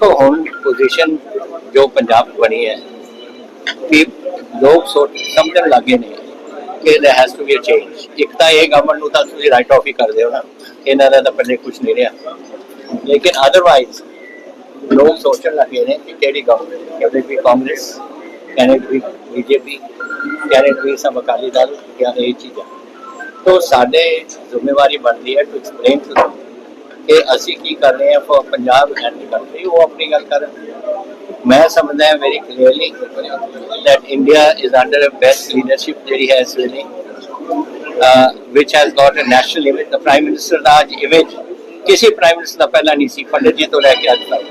ਦੇਖੋ, ਹੁਣ ਪੋਜੀਸ਼ਨ ਜੋ ਪੰਜਾਬ ਬਣੀ ਹੈ, ਕਿ ਲੋਕ ਸਮਝਣ ਲੱਗੇ ਨੇ ਕਿ there has to be a change ਇੱਕ ਤਾਂ ਇਹ ਗਵਰਨਮੈਂਟ ਨੂੰ ਤਾਂ ਤੁਸੀਂ ਰਾਈਟ ਆਫ ਹੀ ਕਰਦੇ ਹੋ ਨਾ। ਇਹਨਾਂ ਦਾ ਤਾਂ ਪਹਿਲੇ ਕੁਝ ਨਹੀਂ ਰਿਹਾ। ਲੇਕਿਨ ਅਦਰਵਾਈਜ਼ ਲੋਕ ਸੋਚਣ ਲੱਗੇ ਨੇ ਕਿ ਕਿਹੜੀ government can it be Congress can it be BJP can it be some Akali Dal ਜਾਂ ਇਹ ਚੀਜ਼ਾਂ। ਤੋ ਸਾਡੇ ਜ਼ਿੰਮੇਵਾਰੀ ਬਣਦੀ ਹੈ ਟੂ ਐਕਸਪਲੇਨ ਟੂ ਕਿ ਅਸੀਂ ਕੀ ਕਰ ਰਹੇ ਹਾਂ ਫॉर ਪੰਜਾਬ ਐਂਡ ਕੰਟਰੀ ਉਹ ਆਪਣੀ ਗੱਲ ਕਰਨ ਮੈਂ ਸਮਝਦਾ ਹਾਂ very clearly that India is under a best leadership ਜਿਹੜੀ ਹੈ ਇਸ ਵੇਲੇ uh, which has got a national image the prime minister ਦਾ ਅੱਜ image ਕਿਸੇ prime minister ਦਾ ਪਹਿਲਾਂ ਨਹੀਂ ਸੀ ਪੰਡਿਤ ਜੀ ਤੋਂ ਲੈ ਕੇ ਅੱਜ ਤੱਕ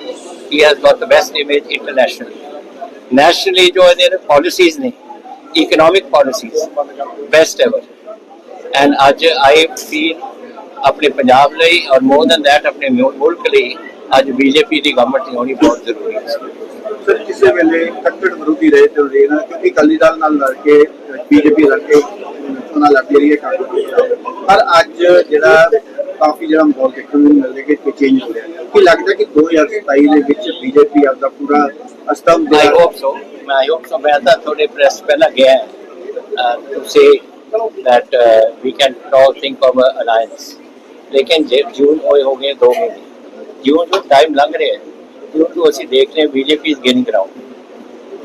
he has got the best image internationally nationally ਜੋ ਇਹਦੇ policies ਨੇ economic policies best ever and ਅੱਜ ਆਈ ਫੀਲ ਆਪਣੇ ਪੰਜਾਬ ਲਈ ਔਰ ਮੋਰ ਦੈਨ ਦੈਟ ਆਪਣੇ ਮੁਲਕ ਲਈ ਅੱਜ ਬੀਜੇਪੀ ਦੀ ਗਵਰਨਮੈਂਟ ਹੋਣੀ ਬਹੁਤ ਜ਼ਰੂਰੀ ਹੈ। ਸਰ ਕਿਸੇ ਵੇਲੇ ਕੱਟੜ ਵਿਰੋਧੀ ਰਹੇ ਤੇ ਰਹੇ ਨਾ ਕਿਉਂਕਿ ਅਕਾਲੀ ਦਲ ਨਾਲ ਲੜ ਕੇ ਬੀਜੇਪੀ ਲੜ ਕੇ ਉਹਨਾਂ ਲੜਦੀ ਰਹੀ ਹੈ ਕਾਂਗਰਸ ਪਰ ਅੱਜ ਜਿਹੜਾ ਕਾਫੀ ਜਿਹੜਾ ਮਾਹੌਲ ਦੇਖਣ ਨੂੰ ਮਿਲ ਰਿਹਾ ਕਿ ਚੇਂਜ ਹੋ ਰਿਹਾ ਹੈ। ਕੀ ਲੱਗਦਾ ਕਿ 2027 ਦੇ ਵਿੱਚ ਬੀਜੇਪੀ ਆਪਦਾ ਪੂਰਾ ਅਸਤੰਭ ਆਈ ਹੋਪ ਸੋ ਮੈਂ ਆਈ ਹੋਪ ਸੋ ਮੈਂ ਤਾਂ ਤੁਹਾਡੇ ਪ੍ਰੈਸ ਪਹਿਲਾਂ ਗਿਆ to say that uh, we can talk think of a alliance ਲੇਕਿਨ ਜੇ ਜੂਨ ਹੋਏ ਹੋ ਗਏ 2 ਮਹੀਨੇ ਜੂਨ ਜੋ ਟਾਈਮ ਲੰਘ ਰਿਹਾ ਹੈ ਜੂਨ ਤੋਂ ਅਸੀਂ ਦੇਖ ਰਹੇ ਬੀਜੇਪੀ ਇਸ ਗੇਨਿੰਗ ਗਰਾਊਂਡ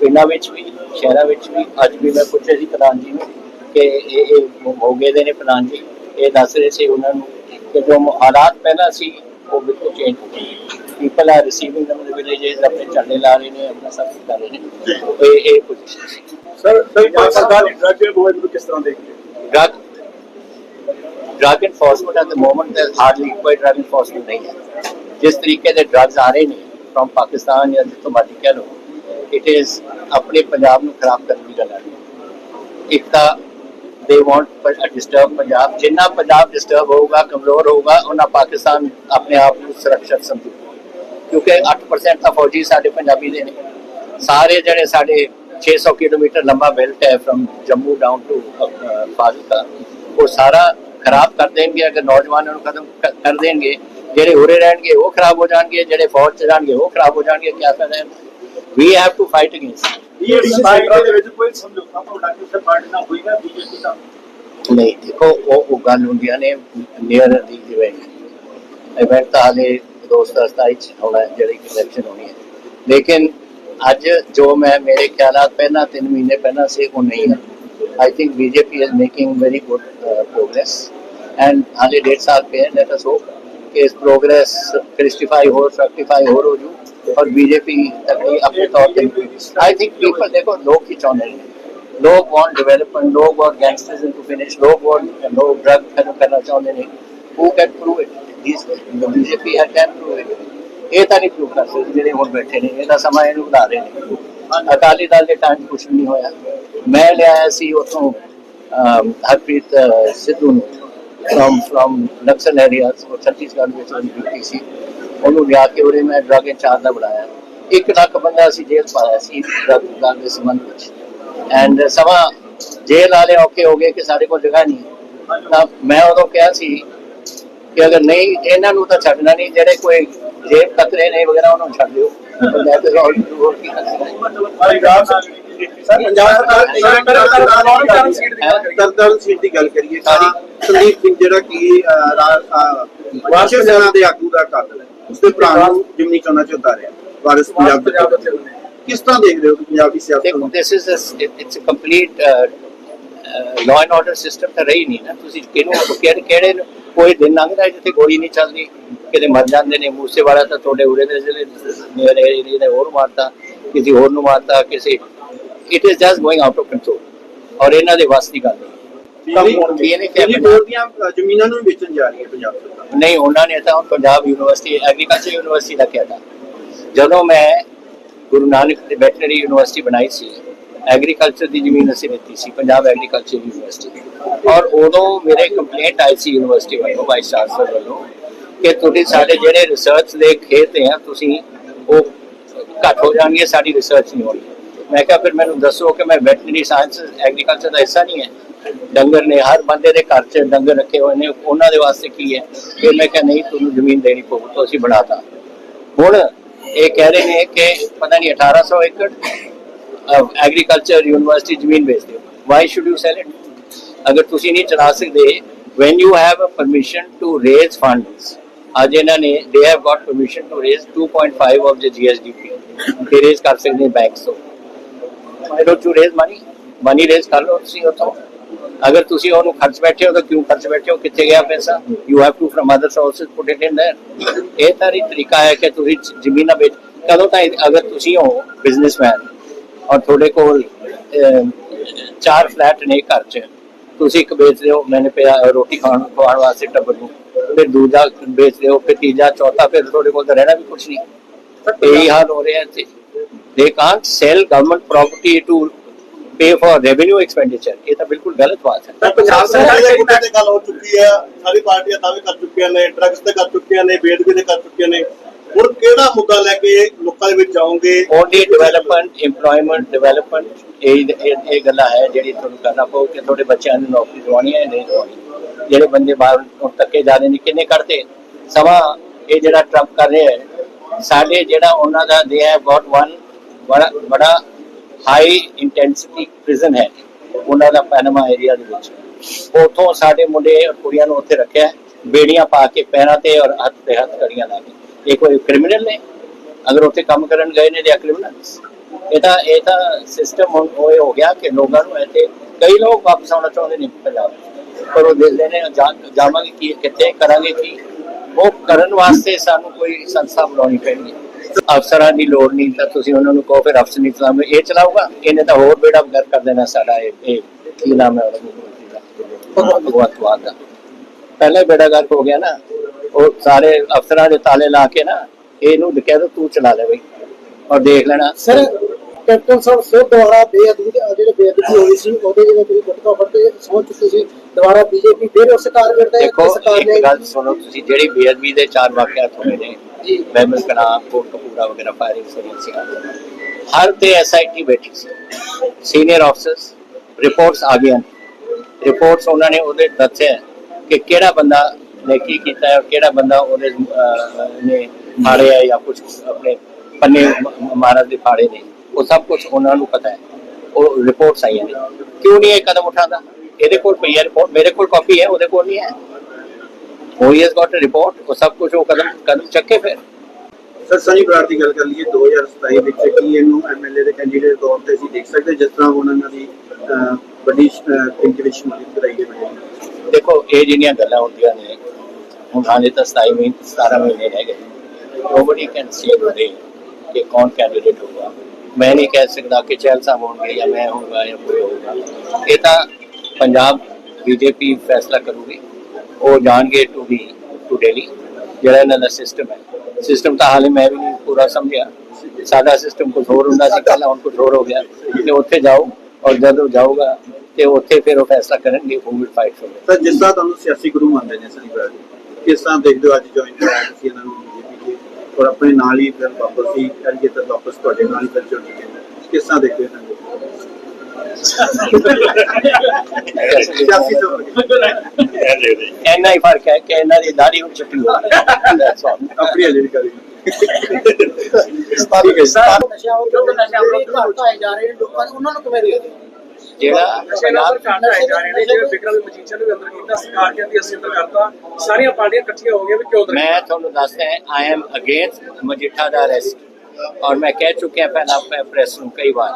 ਪਿੰਡਾਂ ਵਿੱਚ ਵੀ ਸ਼ਹਿਰਾਂ ਵਿੱਚ ਵੀ ਅੱਜ ਵੀ ਮੈਂ ਪੁੱਛਿਆ ਸੀ ਪ੍ਰਧਾਨ ਜੀ ਨੂੰ ਕਿ ਇਹ ਇਹ ਹੋ ਗਏ ਦੇ ਨੇ ਪ੍ਰਧਾਨ ਜੀ ਇਹ ਦੱਸ ਰਹੇ ਸੀ ਉਹਨਾਂ ਨੂੰ ਕਿ ਜੋ ਹਾਲਾਤ ਪਹਿਲਾਂ ਸੀ ਉਹ ਬਿਲਕੁਲ ਚੇਂਜ ਹੋ ਗਏ। People are receiving in the villages ਆਪਣੇ ਝੰਡੇ ਲਾ ਰਹੇ ਨੇ ਆਪਣਾ ਸਭ ਕਰ ਰਹੇ ਨੇ। ਇਹ ਇਹ ਸੀ। ਸਰ ਸਰ ਸਰਕਾਰ ਦੀ ਡਰਗ ਗੋਇੰਦ ਨੂੰ ਕਿਸ ਤਰ੍ਹਾਂ ਦੇਖਦੇ ਹੋ? Drug drug enforcement at the moment there's ਕੋਈ drug enforcement ਨਹੀਂ ਹੈ। ਜਿਸ ਤਰੀਕੇ ਦੇ drugs ਆ ਰਹੇ ਨੇ from ਪਾਕਿਸਤਾਨ ਜਾਂ ਜਿੱਥੋਂ ਮਰਜ਼ੀ ਕਹਿ ਲਓ, it is ਆਪਣੇ ਪੰਜਾਬ ਨੂੰ ਖਰਾਬ ਕਰਨ ਦੀ ਗੱਲ ਆ ਰਹੀ ਹੈ। ਇੱਕ ਤਾਂ they want to ਪੰਜਾਬ। ਜਿੰਨਾ ਪੰਜਾਬ ਡਿਸਟਰਬ ਹੋਊਗਾ, ਕਮਜ਼ੋਰ ਹੋਊਗਾ, ਉਹਨਾਂ ਪਾਕਿਸਤਾਨ ਆਪਣੇ ਆਪ ਨੂੰ ਸੁਰੱਖਿਅਤ ਸਮਝੂ। ਕਿਉਂਕਿ 8% ਤਾਂ ਫੌਜੀ ਸਾਡੇ ਪੰਜਾਬੀ ਦੇ ਨੇ। ਸਾਰੇ ਜਿਹੜੇ ਸਾਡੇ 600 ਕਿਲੋਮੀਟਰ ਲੰਬਾ ਬੈਲਟ ਹੈ from Jammu down to Fazilka. ਉਹ ਸਾਰਾ ਖਰਾਬ ਕਰ ਦੇਣਗੇ ਅਗਰ ਨੌਜਵਾਨਾਂ ਨੂੰ ਖਤਮ ਕਰ ਦੇਣਗੇ ਜਿਹੜੇ ਉਰੇ ਰਹਿਣਗੇ ਉਹ ਖਰਾਬ ਹੋ ਜਾਣਗੇ ਜਿਹੜੇ ਫੌਜ ਚ ਜਾਣਗੇ ਉਹ ਖਰਾਬ ਹੋ ਜਾਣਗੇ ਕੀ ਫਾਇਦਾ ਹੈ we have to fight against ਇਹ ਸਰਕਾਰ ਦੇ ਵਿੱਚ ਕੋਈ ਸਮਝੌਤਾ ਤੁਹਾਡਾ ਕਿਸੇ ਪਾਰਟੀ ਨਾਲ ਹੋਈ ਨਾ ਬੀਜੇਪੀ ਦਾ। ਨਹੀਂ ਦੇਖੋ ਉਹ ਉਹ ਗੱਲ ਹੁੰਦੀਆਂ ਨੇ ਨੀਅਰ ਦੀ ਇਵੈਂਟ ਇਵੈਂਟ ਤਾਂ ਹਾਲੇ ਦੋਸਤ ਸਤਾਈ ਚ ਹੋਣਾ ਜਿਹੜੀ ਇਲੈਕਸ਼ਨ ਹੋਣੀ ਹੈ। ਲੇਕਿਨ ਅੱਜ ਜੋ ਮੈਂ ਮੇਰੇ ਖਿਆਲਾਤ ਪਹਿਲਾਂ 3 ਮਹੀਨੇ ਪਹਿਲਾਂ ਸੀ ਉਹ ਨਹੀਂ ਹੈ I think BJP is making very good progress and ਹਾਲੇ ਡੇਢ ਸਾਲ ਪਏ ਲੈਟ ਅਸ ਹੋਪ ਕਿ ਇਸ ਪ੍ਰੋਗਰੈਸ ਕ੍ਰਿਸਟੀਫਾਈ ਹੋ ਸਰਟੀਫਾਈ ਹੋ ਰੋ ਜੂ ਔਰ ਬੀਜੇਪੀ ਤਕੜੀ ਆਪਣੇ ਤੌਰ ਤੇ ਆਈ ਥਿੰਕ ਪੀਪਲ ਦੇਖੋ ਲੋਕ ਹੀ ਚਾਹੁੰਦੇ ਨੇ ਲੋਕ ਵਾਂਟ ਡਿਵੈਲਪਮੈਂਟ ਲੋਕ ਵਾਂਟ ਗੈਂਗਸਟਰਸ ਟੂ ਫਿਨਿਸ਼ ਲੋਕ ਵਾਂਟ ਲੋਕ ਡਰਗ ਖਤਮ ਕਰਨਾ ਚਾਹੁੰਦੇ ਨੇ who can prove it this BJP ਹੈ ਕੈਨ ਪ੍ਰੂਵ ਇਟ ਇਹ ਤਾਂ ਨਹੀਂ ਪ੍ਰੂਵ ਕਰ ਸਕਦੇ ਜਿਹੜੇ ਹੁਣ ਬੈਠੇ ਨੇ ਇਹਦਾ ਸਮਾਂ ਇਹਨੂੰ ਬਣਾ ਰਹੇ ਨੇ ਅਕਾਲੀ ਦਲ ਦੇ ਟਾਈਮ ਕੁਝ ਨਹੀਂ ਹੋਇਆ। ਮੈਂ ਲਿਆਇਆ ਸੀ ਉਥੋਂ ਹਰਪ੍ਰੀਤ ਸਿੱਧੂ ਨੂੰ ਫਰਮ ਫਰਮ ਨਕਸਲ ਏਰੀਆਸ ਉਹ ਛੱਤੀਸਗੜ੍ਹ ਵਿੱਚ ਡਿਊਟੀ ਸੀ। ਉਹਨੂੰ ਲਿਆ ਕੇ ਉਰੇ ਮੈਂ ਡਰਗ ਇੰਚਾਰਜ ਦਾ ਬਣਾਇਆ। ਇੱਕ ਲੱਖ ਬੰਦਾ ਅਸੀਂ ਜੇਲ੍ਹ ਪਾਇਆ ਸੀ ਡਰਗ ਦਾ ਦੇ ਸੰਬੰਧ ਵਿੱਚ। ਐਂਡ ਸਮਾਂ ਜੇਲ੍ਹ ਵਾਲੇ ਔਖੇ ਹੋ ਗਏ ਕਿ ਸਾਡੇ ਕੋਲ ਜਗ੍ਹਾ ਨਹੀਂ। ਤਾਂ ਮੈਂ ਉਦੋਂ ਕਿਹਾ ਸੀ ਕਿ ਅਗਰ ਨਹੀਂ, ਇਹਨਾਂ ਨੂੰ ਤਾਂ ਛੱਡਣਾ ਨਹੀਂ, ਜਿਹੜੇ ਕੋਈ ਜੇਬ ਕਤਰੇ ਨੇ ਵਗੈਰਾ ਉਹਨਾਂ ਨੂੰ ਛੱਡ ਦਿਓ ਮੈਂ ਤੇ ਹੋਰ ਹੋਰ ਕੀ ਪੰਜਾਬ ਸਰ ਪੰਜਾਬ ਸਰਕਾਰ ਸੀਟ ਦੀ ਗੱਲ ਕਰੀਏ ਤਾਂ ਸੰਦੀਪ ਸਿੰਘ ਜਿਹੜਾ ਕਿ ਵਾਰਸ਼ ਸੈਨਾ ਦੇ ਆਗੂ ਦਾ ਕਾਤਲ ਹੈ ਉਸਦੇ ਭਰਾ ਨੂੰ ਜਿਮਨੀ ਚੋਣਾਂ ਚ ਉਤਾਰਿਆ ਵਾਰਿਸ ਪੰਜਾਬ ਦੇ ਕਿਸ ਤਰ੍ਹਾਂ ਦੇਖਦੇ ਹੋ ਕਿ ਪੰਜਾਬ ਦੀ ਸਿਆਸਤ ਦੇਖੋ ਨੂੰ this is a it's a complete uh, uh, law and order system ਤਾਂ ਰਹੀ ਨਹੀਂ ਨਾ ਤੁਸੀਂ ਕਿਹਨੂੰ ਕਿਹੜੇ ਕਿਹੜੇ ਨੂੰ- ਕੋਈ ਦਿਨ ਲੰਘਦਾ ਜਿੱਥੇ ਗੋਲੀ ਨਹੀਂ ਚੱਲਦੀ ਕਿਤੇ ਮਰ ਜਾਂਦੇ ਨੇ ਮੂਸੇ ਵਾਲਾ ਤਾਂ ਤੁਹਾਡੇ ਉਰੇ ਦੇ ਜ਼ਿਲ੍ਹੇ ਨੇੜੇ ਏਰੀਏ ਦੇ ਹੋਰ ਮਾਰਤਾ ਕਿਸੇ ਹੋਰ ਨੂੰ ਮਾਰਤਾ ਕਿਸੇ it is just going out of control ਔਰ ਇਹਨਾਂ ਦੇ ਵੱਸ ਦੀ ਗੱਲ ਬਿਜਲੀ ਬੋਰਡ ਦੀਆਂ ਜ਼ਮੀਨਾਂ ਨੂੰ ਵੀ ਵੇਚਣ ਜਾ ਰਹੀ ਹੈ ਪੰਜਾਬ ਸਰਕਾਰ। ਨਹੀਂ ਉਹਨਾਂ ਨੇ ਤਾਂ ਪੰਜਾਬ ਯੂਨੀਵਰਸਿਟੀ ਐਗਰੀਕਲਚਰ ਯੂਨੀਵਰਸਿਟੀ ਦਾ ਕਿਹਾ ਜਦੋਂ ਮੈਂ ਗੁਰੂ ਨਾਨਕ ਦੇ ਵੈਟਰਨਰੀ ਯੂਨੀਵਰਸਿਟੀ ਬਣਾਈ ਸੀ ਐਗਰੀਕਲਚਰ ਦੀ ਜ਼ਮੀਨ ਅਸੀਂ ਲਿੱਤੀ ਸੀ ਪੰਜਾਬ ਐਗਰੀਕਲਚਰ ਯੂਨੀਵਰਸਿਟੀ ਔਰ ਉਦੋਂ ਮੇਰੇ ਕੰਪਲੇਂਟ ਆਈ ਸੀ ਯੂਨੀਵਰਸਿਟੀ ਵੱਲੋਂ ਵਾਈਸ ਚਾਂਸਲਰ ਵੱਲੋਂ ਕਿ ਤੁਸੀਂ ਸਾਡੇ ਜਿਹੜੇ ਰਿਸਰਚ ਦੇ ਖੇਤ ਹੈ, ਤੁਸੀਂ ਉਹ ਘੱਟ ਹੋ ਜਾਣਗੇ, ਸਾਡੀ ਰਿਸਰਚ ਨਹੀਂ ਹੋਣੀ। ਮੈਂ ਕਿਹਾ ਫਿਰ ਮੈਨੂੰ ਦੱਸੋ ਕਿ ਮੈਂ ਵੈਟਰਨਰੀ ਸਾਇੰਸ ਐਗਰੀਕਲਚਰ ਦਾ ਹਿੱਸਾ ਨਹੀਂ ਹੈ। ਡੰਗਰ ਨੇ, ਹਰ ਬੰਦੇ ਦੇ ਘਰ 'ਚ ਡੰਗਰ ਰੱਖੇ ਹੋਏ ਨੇ, ਉਹਨਾਂ ਦੇ ਵਾਸਤੇ ਕੀ ਹੈ? ਫਿਰ ਮੈਂ ਕਿਹਾ, ਨਹੀਂ, ਤੁਹਾਨੂੰ ਜ਼ਮੀਨ ਦੇਣੀ ਪਊ, ਤਾਂ ਅਸੀਂ ਬਣਾਤਾ। ਹੁਣ ਇਹ ਕਹਿ ਰਹੇ ਨੇ ਕਿ ਪਤਾ ਨਹੀਂ 1800 ਏਕੜ ਐਗਰੀਕਲਚਰ ਯੂਨੀਵਰਸਿਟੀ ਜ਼ਮੀਨ ਵੇਚਦੇ ਹੋ why should you sell it ਅਗਰ ਤੁਸੀਂ ਨਹੀਂ ਚਲਾ ਸਕਦੇ, when you have a permission to raise funds ਅੱਜ ਇਹਨਾਂ ਨੇ they have got permission to raise 2.5 of the GSDP they raise ਕਰ ਸਕਦੇ ਬੈਂਕਸ ਤੋਂ why don't you raise money money raise ਕਰ ਲਓ ਤੁਸੀਂ ਉੱਥੋਂ ਅਗਰ ਤੁਸੀਂ ਉਹਨੂੰ ਖਰਚ ਬੈਠੇ ਹੋ ਤਾਂ ਕਿਉਂ ਖਰਚ ਬੈਠੇ ਹੋ ਕਿੱਥੇ ਗਿਆ ਪੈਸਾ you have to from other sources put it in there ਇਹ ਤਾਂ ਹੀ ਤਰੀਕਾ ਹੈ ਕਿ ਤੁਸੀਂ ਜ਼- ਜ਼ਮੀਨਾਂ ਵੇਚ ਕਦੋਂ ਤਾਂ ਅਗਰ ਤੁਸੀਂ ਹੋ ਬਿਜ਼ਨਸਮੈਨ ਔਰ ਤੁਹਾਡੇ ਕੋਲ ਅਮ, ਚਾਰ ਫਲੈਟ ਨੇ ਘਰ 'ਚ ਤੁਸੀਂ ਇੱਕ ਵੇਚ ਰਹੇ ਹੋ ਮੈਨੇ ਪਿਆ ਰੋਟੀ ਖਾਣ ਖਵਾਉਣ ਵਾਸਤੇ ਟੱਬਰ ਨੂੰ। ਫਿਰ ਦੂਜਾ ਵੇਚ ਰਹੇ ਹੋ ਫਿਰ ਤੀਜਾ ਚੌਥਾ ਫਿਰ ਤੁਹਾਡੇ ਕੋਲ ਤਾਂ ਰਹਿਣਾ ਵੀ ਕੁਛ ਨਹੀਂ। ਇਹੀ ਹਾਲ ਹੋ ਰਿਹਾ ਇੱਥੇ। They can't sell government property to pay for revenue expenditure ਇਹ ਤਾਂ ਬਿਲਕੁਲ ਗਲਤ ਬਾਤ ਹੈ। ਤਾਂ ਪੰਜਾਬ ਸਰਕਾਰ ਦੇ ਮੁੱਦੇ ਤੇ ਗੱਲ ਹੋ ਚੁੱਕੀ ਹੈ। ਸਾਰੀ ਪਾਰਟੀਆਂ ਦਾਅਵੇ ਕਰ ਚੁੱਕੀਆਂ ਨੇ ਡਰੱਗਸ ਤੇ ਕਰ ਚੁੱਕੀਆਂ ਨੇ ਬੇਦਬੀ ਤੇ ਕਰ ਚੁੱਕੀਆਂ ਨੇ। ਹੁਣ ਕਿਹੜਾ ਮੁੱਦਾ ਲੈ ਕੇ ਲੋਕਾਂ ਦੇ ਵਿੱਚ ਜਾਓਗੇ? ਓਨਲੀ ਡਿਵੈਲਪਮੈਂਟ ਏਮਪਲੋਇਮੈਂਟ ਡਿਵੈਲਪਮੈਂਟ ਇਹ ਇਹ ਗੱਲਾਂ ਹੈ ਜਿਹੜੀ ਤੁਹਾਨੂੰ ਕਰਨਾ ਪਊ ਕਿ ਤੁਹਾਡੇ ਬੱਚਿਆਂ ਨੂੰ ਨੌਕਰੀ ਦਿਵਾਉਣੀ ਹੈ, ਨਹੀਂ ਦਿਵਾਉਣੀ। ਜਿਹੜੇ ਬੰਦੇ ਬਾਹਰ ਤੱਕੇ ਜਾ ਰਹੇ ਨੇ, ਕਿੰਨੇ ਕੱਢਦੇ? ਸਮਾਂ ਇਹ ਜਿਹੜਾ ਟਰੰਪ ਕਰ ਰਿਹਾ ਹੈ, ਸਾਡੇ ਜਿਹੜਾ ਉਹਨਾਂ ਦਾ ਦੇ ਹੈਵ ਗਾਟ ਵਨ ਬੜਾ ਬੜਾ ਹਾਈ ਇੰਟੈਂਸਿਟੀ ਪ੍ਰਿਜ਼ਨ ਹੈ। ਉਹਨਾਂ ਦਾ ਪੈਨਮਾ ਏਰੀਆ ਦੇ ਵਿੱਚ। ਉਥੋਂ ਸਾਡੇ ਮੁੰਡੇ ਔਰ ਕੁੜੀਆਂ ਨੂੰ ਉੱਥੇ ਰੱਖਿਆ ਬੇੜੀਆਂ ਪਾ ਕੇ ਪੈਰਾਂ ਤੇ ਔਰ ਹੱਥ ਤੇ ਹੱਥ ਕੜੀਆਂ ਲਾ ਕੇ। ਇਹ ਕੋਈ ਕ੍ਰਿਮੀਨਲ ਨੇ ਅਗਰ ਉੱਥੇ ਕੰਮ ਕਰਨ ਗਏ ਨੇ ਜਾਂ ਕ੍ਰਿਮੀਨਲਸ ਇਹ ਤਾਂ ਇਹ ਤਾਂ ਸਿਸਟਮ ਹੋਏ ਹੋ ਗਿਆ ਕਿ ਲੋਕਾਂ ਨੂੰ ਇੱਥੇ ਕਈ ਲੋਕ ਵਾਪਸ ਆਉਣਾ ਚਾਹੁੰਦੇ ਨੇ ਪੰਜਾਬ ਪਰ ਉਹ ਦੇਖਦੇ ਨੇ ਜਾਵਾਂਗੇ ਕੀ ਕਿੱਥੇ ਕਰਾਂਗੇ ਕੀ ਉਹ ਕਰਨ ਵਾਸਤੇ ਸਾਨੂੰ ਕੋਈ ਸੰਸਥਾ ਬਣਾਉਣੀ ਪੈਣੀ ਅਫਸਰਾਂ ਦੀ ਲੋੜ ਨਹੀਂ ਤਾਂ ਤੁਸੀਂ ਉਹਨਾਂ ਨੂੰ ਕਹੋ ਫਿਰ ਅਫਸਰ ਨਹੀਂ ਚਲਾਉਂਗੇ ਇਹ ਚਲਾਊਗਾ ਇਹਨੇ ਤਾਂ ਹੋਰ ਬੇੜਾ ਬਗਰ ਕਰ ਦੇਣਾ ਸਾਡਾ ਇਹ ਕੀ ਨਾਮ ਹੈ ਉਹਦਾ ਮੰਤਰੀ ਦਾ ਦਾ ਪਹਿਲਾਂ ਬੇੜਾ ਗਰਕ ਹੋ ਗਿਆ ਨਾ ਉਹ ਸਾਰੇ ਅਫਸਰਾਂ ਦੇ ਤਾਲੇ ਲਾ ਕੇ ਨਾ ਇਹਨੂੰ ਕਹਿ ਦੋ ਤੂੰ ਚਲਾ ਲੈ ਬਈ ਔਰ ਦੇਖ ਲੈਣਾ। ਸਰ ਕੈਪਟਨ ਸਾਹਿਬ ਫਿਰ ਦੁਬਾਰਾ ਬੇਅਦਬੀ ਜਿਹੜੇ ਬੇਅਦਬੀ ਹੋਈ ਸੀ ਉਹਦੇ ਜਿਹੜੇ ਮੇਰੀ ਗੁਟਕਾ ਫੜਦੇ ਸੋਚ ਚੁੱਕੀ ਸੀ ਦੁਬਾਰਾ ਬੀਜੇਪੀ ਫਿਰ ਉਸ ਕਾਰਗਰ ਦਾ ਦੇਖੋ ਸਰਕਾਰ ਨੇ ਇੱਕ ਗੱਲ ਸੁਣੋ ਤੁਸੀਂ ਜਿਹੜੀ ਬੇਅਦਬੀ ਦੇ ਚਾਰ ਵਾਕਿਆਤ ਹੋਏ ਨੇ ਜੀ। ਮਹਿਮਲ ਕਲਾ ਕੋਟ ਕਪੂਰਾ ਵਗੈਰਾ ਫਾਇਰਿੰਗ ਸਰੀਰ ਸੀ। ਹਰ ਤੇ ਐਸਆਈਟੀ ਬੈਠੀ ਸੀ। ਸੀਨੀਅਰ ਅਫਸਰਸ ਰਿਪੋਰਟਸ ਆ ਗਈਆਂ ਰਿਪੋਰਟਸ ਉਹਨਾਂ ਨੇ ਉਹਦੇ ਦੱਸਿਆ ਕਿ ਕਿਹੜਾ ਬੰਦਾ ਨੇ ਕੀ ਕੀਤਾ ਹੈ ਕਿਹੜਾ ਬੰਦਾ ਉਹਦੇ ਨੇ ਫਾੜਿਆ ਜਾਂ ਕੁਝ ਆਪਣੇ ਪੰਨੇ ਮਹਾਰਾਜ ਦੇ ਫਾੜੇ ਨੇ ਉਹ ਸਭ ਕੁਝ ਉਹਨਾਂ ਨੂੰ ਪਤਾ ਹੈ। ਉਹ ਰਿਪੋਰਟਸ ਆਈਆਂ ਨੇ। ਕਿਉਂ ਨਹੀਂ ਇਹ ਕਦਮ ਉਠਾਉਂਦਾ? ਇਹਦੇ ਕੋਲ ਪਈ ਹੈ ਰਿਪੋਰਟ ਮੇਰੇ ਕੋਲ ਕਾਪੀ ਹੈ ਉਹਦੇ ਕੋਲ ਨਹੀਂ ਹੈ। ਉਹ ਹੀ ਹੈਜ਼ ਗਾਟ ਅ ਰਿਪੋਰਟ ਉਹ ਸਭ ਕੁਝ ਉਹ ਕਦਮ ਕਦਮ ਚੱਕੇ ਫਿਰ। ਸਰ ਸਨੀ ਬਰਾੜ ਦੀ ਗੱਲ ਕਰ ਲਈਏ 2027 ਵਿੱਚ ਕੀ ਇਹਨੂੰ ਐਮਐਲਏ ਦੇ ਕੈਂਡੀਡੇਟ ਤੌਰ ਤੇ ਅਸੀਂ ਦੇਖ ਸਕਦੇ ਜਿਸ ਤਰ੍ਹਾਂ ਇਹਨਾਂ ਦੀ ਵੱਡੀ ਪਿੰਕ ਵਿੱਚ ਸ਼ਮੂਲੀਅਤ ਕਰਾਈ ਗਈ ਹੈ ਦੇਖੋ ਇਹ ਜਿਹੜੀਆਂ ਗੱਲਾਂ ਹੁੰਦੀਆਂ ਨੇ ਹੁਣ ਹਾਲੇ ਤਾਂ 27 ਮਹੀਨੇ 17 ਮਹੀਨੇ ਰਹਿ ਗਏ। ਨੋਬਡੀ ਕੈਨ ਸੇ ਟੁਡੇ ਕਿ ਕੌਣ ਕੈਂਡੀਡੇਟ ਹੋਗਾ ਮੈਂ ਨਹੀਂ ਕਹਿ ਸਕਦਾ ਕਿ ਚਹਿਲ ਸਾਹਿਬ ਹੋਣਗੇ ਜਾਂ ਮੈਂ ਹੋਊਗਾ ਜਾਂ ਕੋਈ ਹੋਊਗਾ। ਇਹ ਤਾਂ ਪੰਜਾਬ ਬੀਜੇਪੀ ਫੈਸਲਾ ਕਰੂਗੀ। ਉਹ ਜਾਣਗੇ ਟੂ ਦੀ ਟੂ ਦਿੱਲੀ ਜਿਹੜਾ ਇਹਨਾਂ ਦਾ ਸਿਸਟਮ ਹੈ। ਸਿਸਟਮ ਤਾਂ ਹਾਲੇ ਮੈਂ ਵੀ ਨਹੀਂ ਪੂਰਾ ਸਮਝਿਆ। ਸਾਡਾ ਸਿਸਟਮ ਕੁਝ ਹੋਰ ਹੁੰਦਾ ਸੀ, ਪਹਿਲਾਂ ਹੁਣ ਕੁਝ ਹੋਰ ਹੋ ਗਿਆ। ਤੇ ਉੱਥੇ ਜਾਓ ਔਰ ਜਦੋਂ ਜਾਊਗਾ ਤੇ ਉੱਥੇ ਫਿਰ ਉਹ ਫੈਸਲਾ ਕਰਨਗੇ who will fight for sir, ਜਿਸ ਤਰ੍ਹਾਂ ਤੁਹਾਨੂੰ ਸਿਆਸੀ ਗੁਰੂ ਮੰਨਦੇ ਨੇ ਸਨੀ ਕਿਸ ਤਰ੍ਹਾਂ ਦੇਖਦੇ ਹੋ ਅੱਜ ਜੁਆਇਨ ਕਰਾਇਆ ਤੁਸੀਂ ਇਹਨਾਂ ਨੂੰ ਬੀਜੇਪੀ ਦੇ? ਔਰ ਆਪਣੇ ਨਾਲ ਹੀ ਫਿਰ ਵਾਪਸ ਹੀ ਕਰੀਏ ਤਾਂ ਵਾਪਸ ਤੁਹਾਡੇ ਨਾਲ ਹੀ ਫਿਰ ਜੁੜ ਚੁੱਕੇ ਨੇ ਕਿਸ ਤਰ੍ਹਾਂ ਦੇਖਦੇ ਹੋ ਇਹਨਾਂ ਨੂੰ? ਇੰਨਾ ਹੀ ਫ਼ਰਕ ਹੈ ਕਿ ਇਹਨਾਂ ਦੀ ਦਾੜੀ ਹੁਣ ਚਿੱਟੀ ਹੋ ਗਈ. ਆਪਣੀ ਜਿਹੜੀ ਕਰੀ ਠੀਕ ਹੈ ਸਰ ਨਸ਼ਾ ਉਹ ਨਸ਼ਾ ਘੱਟ ਆਏ ਜਾ ਰਹੇ ਨੇ ਲੋਕਾਂ ਨੂੰ ਉਹਨਾਂ ਨੂੰ ਕਿਵੇਂ ਦੇਖਦੇ ਹੋ? ਜਿਹੜਾ ਪੰਜਾਬ ਹਟਾਏ ਜਾ ਰਹੇ ਨੇ। ਜਿਵੇਂ ਵਿਕਰਮ ਮਜੀਠੀਆ ਨੂੰ ਵੀ ਅੰਦਰ ਕੀਤਾ ਸਰਕਾਰ ਕਹਿੰਦੀ ਅਸੀਂ ਅੰਦਰ ਕਰਤਾ ਸਾਰੀਆਂ ਪਾਰਟੀਆਂ ਇਕੱਠੀਆਂ ਹੋ ਗਈਆਂ ਵੀ ਕਿਉਂ ਅੰਦਰ ਮੈਂ ਤੁਹਾਨੂੰ ਦੱਸਦਾ ਹਾਂ ਆਈ ਐਮ ਅਗੇਂਸਟ ਮਜੀਠਾ ਦਾ ਅਰੈਸਟ ਔਰ ਮੈਂ ਕਹਿ ਚੁੱਕਿਆ ਪਹਿਲਾਂ ਪ੍ਰੈਸ ਨੂੰ ਕਈ ਵਾਰ।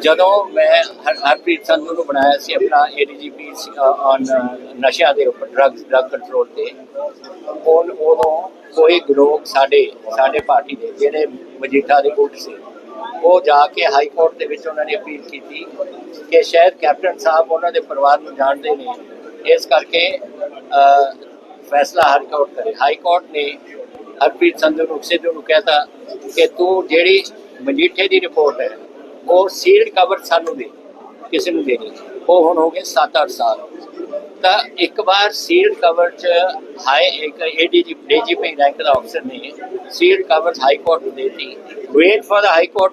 ਜਦੋਂ ਮੈਂ ਹਰ- ਹਰਪ੍ਰੀਤ ਸੰਧੂ ਨੂੰ ਬਣਾਇਆ ਸੀ ਆਪਣਾ ਏਡੀਜੀਪੀ ਔਨ ਨਸ਼ਿਆਂ ਦੇ ਉੱਪਰ ਡਰੱਗਸ ਡਰੱਗ ਕੰਟਰੋਲ ਤੇ ਉਹ ਉਦੋਂ ਕੋਈ ਗਰੋਹ ਸਾਡੇ ਸਾਡੇ ਪਾਰਟੀ ਦੇ ਜਿਹੜੇ ਮਜੀਠਾ ਦੇ ਉਲਟ ਸੀ। ਉਹ ਜਾ ਕੇ ਹਾਈ ਕੋਰਟ ਦੇ ਵਿੱਚ ਉਹਨਾਂ ਨੇ ਅਪੀਲ ਕੀਤੀ ਕਿ ਸ਼ਾਇਦ ਕੈਪਟਨ ਸਾਹਿਬ ਉਹਨਾਂ ਦੇ ਪਰਿਵਾਰ ਨੂੰ ਜਾਣਦੇ ਨੇ। ਇਸ ਕਰਕੇ ਫੈਸਲਾ ਹਾਈ ਕੋਰਟ ਕਰੇ। ਹਾਈ ਕੋਰਟ ਨੇ ਹਰਪ੍ਰੀਤ ਸੰਧੂ ਨੂੰ, ਸਿੱਧੂ ਨੂੰ ਕਹਿਤਾ ਕਿ ਤੂੰ ਜਿਹੜੀ ਮਜੀਠੇ ਦੀ ਰਿਪੋਰਟ ਹੈ, ਉਹ ਸੀਲਡ ਕਵਰ ਸਾਨੂੰ ਦੇ, ਕਿਸੇ ਨੂੰ ਦੇਣੀ ਉਹ ਹੁਣ ਹੋ ਗਏ 7-8 ਸਾਲ। ਤਾਂ ਇੱਕ ਵਾਰ ਸੀਲਡ ਕਵਰ ਚ ਹਾਈ, ਇੱਕ ਏਡੀਜੀ ਡੀਜੀਪੀ ਰੈਂਕ ਦਾ ਅਫਸਰ ਨੇ ਸੀਲਡ ਕਵਰ ਹਾਈ ਕੋਰਟ ਨੂੰ ਦੇਤੀ। Wait for the high court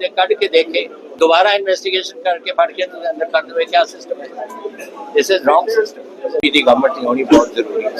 ਦੇ ਕੱਢ ਕੇ ਦੇਖੇ ਦੁਬਾਰਾ ਇਨਵੈਸਟੀਗੇਸ਼ਨ ਕਰਕੇ ਫੜ ਕੇ ਅੰਦਰ ਕਰ ਦੇਵੇ ਕੀ ਸਿਸਟਮ ਹੈ? ਦਿਸ ਇਜ਼ ਰੋਂਗ ਸਿਸਟਮ ਇਹਦੀ ਗਵਰਨਮੈਂਟ ਦੀ ਹੋਣੀ ਬਹੁਤ ਜ਼ਰੂਰੀ ਹੈ